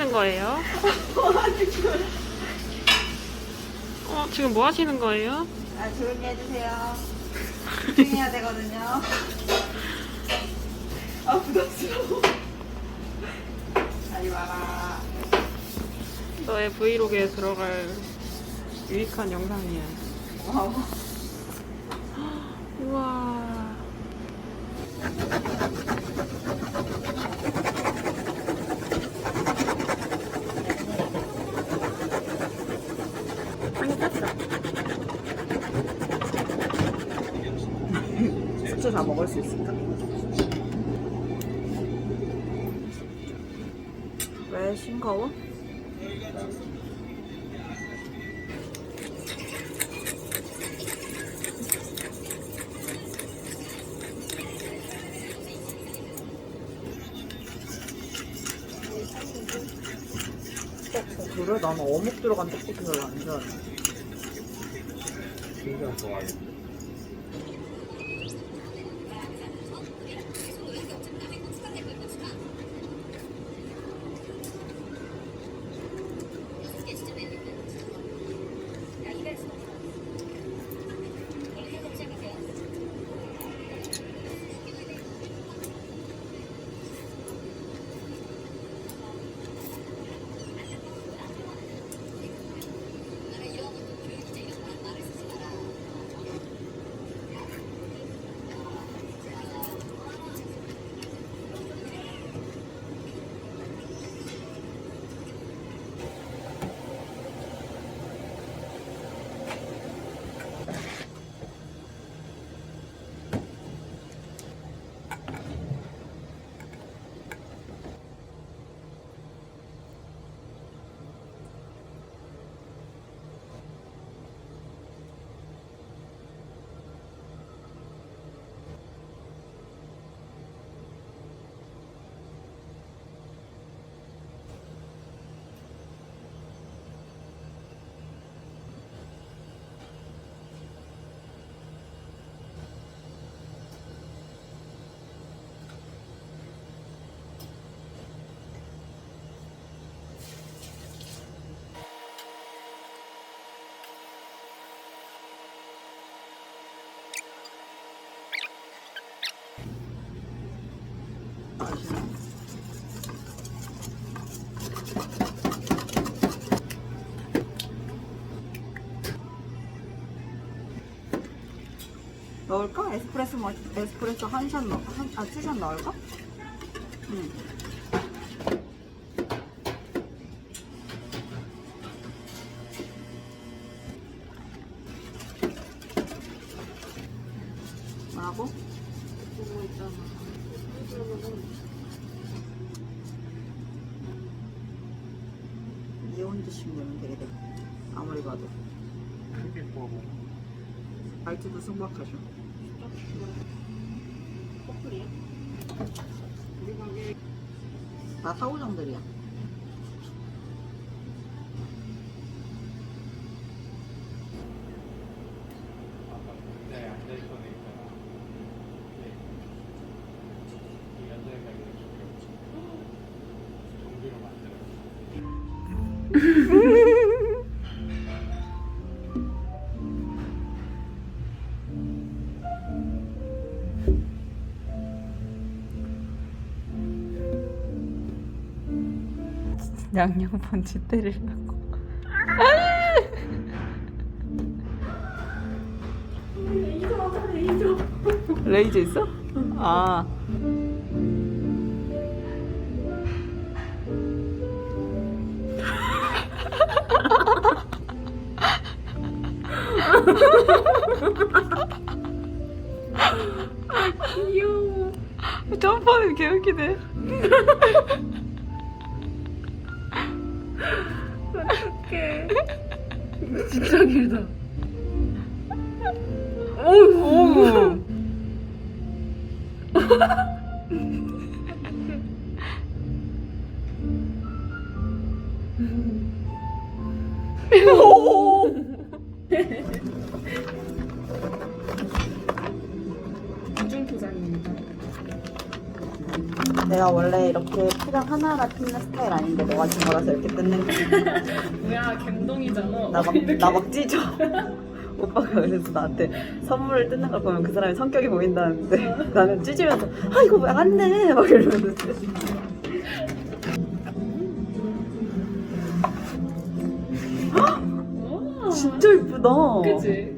하시는 거예요? 어, 지금 뭐 하시는 거예요? 아, 조용히 해주세요. 조용히 해야 되거든요. 아, 부담스러워. 빨리 와라. 너의 브이로그에 들어갈 유익한 영상이야. 와우. 우와. 많이 땄어. 숙주 다 먹을 수 있을까? 왜 싱거워? 그래? 나는 어묵 들어간 떡볶이 별로 안 좋아해. 진짜 좋아해. 넣을까? 에스프레소 뭐 에스프레소 한샷 넣, 한, 아, 투샷 넣을까? 응. 뭐라고? 보고 있잖아. 이온 드시면 되게 돼. 아무리 봐도. 크게 구워먹어. 말투도 순박하셔. 커플이야? 다 사오정들이야. 양념 지 때리려고. 레이저 있어? 아. 귀여워. 점프하는 게 웃기네. 진짜 길다. 오. 이중 포장 내가 원래 이렇게 포장 하나하나 뜯는 스타일 아닌데 너가 준 거라서 이렇게 뜯는 거야. 뭐야 갬동이잖아. 나막 나막 찢어. 오빠가 그래서 나한테 선물을 뜯는 걸 보면 그 사람의 성격이 보인다는데 나는 찢으면서 아 이거 왜안 내? 막 이러면서 와, 진짜 이쁘다. 그치?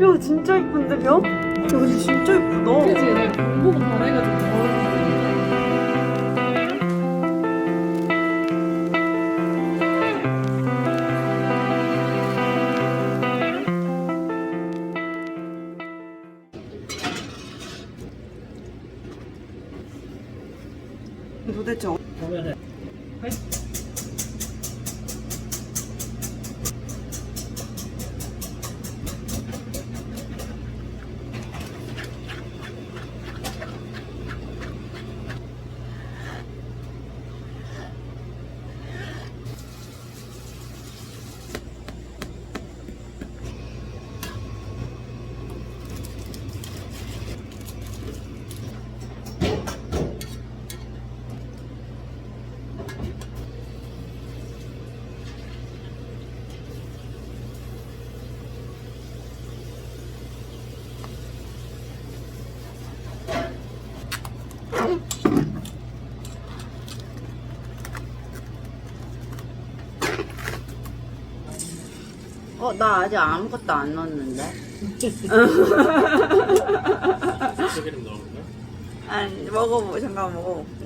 야 진짜 이쁜데 벽? 야 근데 진짜 이쁘다. 그치? 내가 돈 보고 반해가지고. 어, 나 아직 아무것도 안 넣었는데. 거야? 아니, 먹어보, 잠깐 먹어볼게.